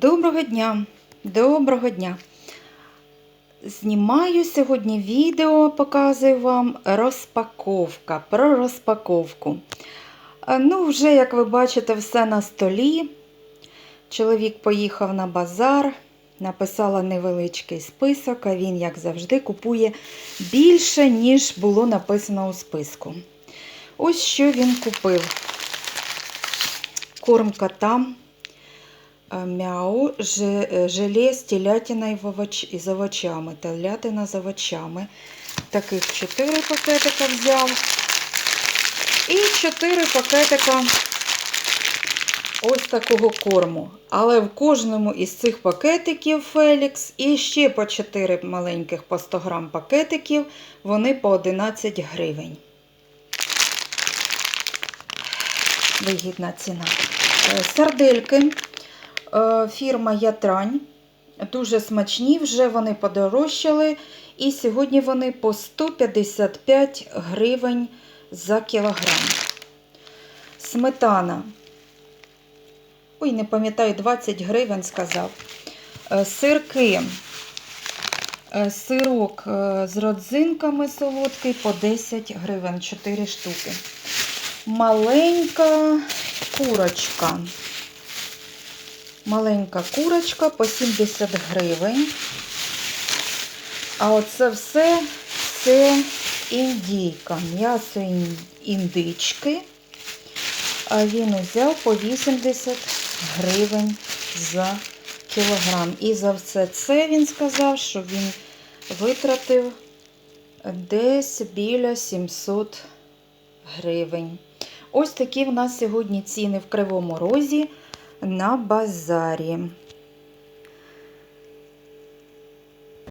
Доброго дня! Доброго дня! Знімаю сьогодні відео, показую вам розпаковка про розпаковку. Ну, вже, як ви бачите, все на столі. Чоловік поїхав на базар, написала невеличкий список, а він, як завжди, купує більше, ніж було написано у списку. Ось що він купив. Корм котам е, мяу, же- е, желе з телятиною із овочами, телятина з овочами. Таких 4 пакетика взяв. І 4 пакетика ось такого корму. Але в кожному із цих пакетиків Фелікс і ще по 4 маленьких по 100 грам пакетиків, вони по 11 гривень. Вигідна ціна. Е, Сардельки. Е, Фірма Ятрань. Дуже смачні, вже вони подорожчали. І сьогодні вони по 155 гривень за кілограм. Сметана. Ой, не пам'ятаю, 20 гривень сказав. Е, Сирки. Е, Сирок з родзинками солодкий по 10 гривень, 4 штуки. Маленька курочка. Маленька курочка по 70 гривень. А оце все це індійка. М'ясо індички. А він взяв по 80 гривень за кілограм. І за все це він сказав, що він витратив десь біля 700 гривень. Ось такі в нас сьогодні ціни в Кривому Розі на базарі.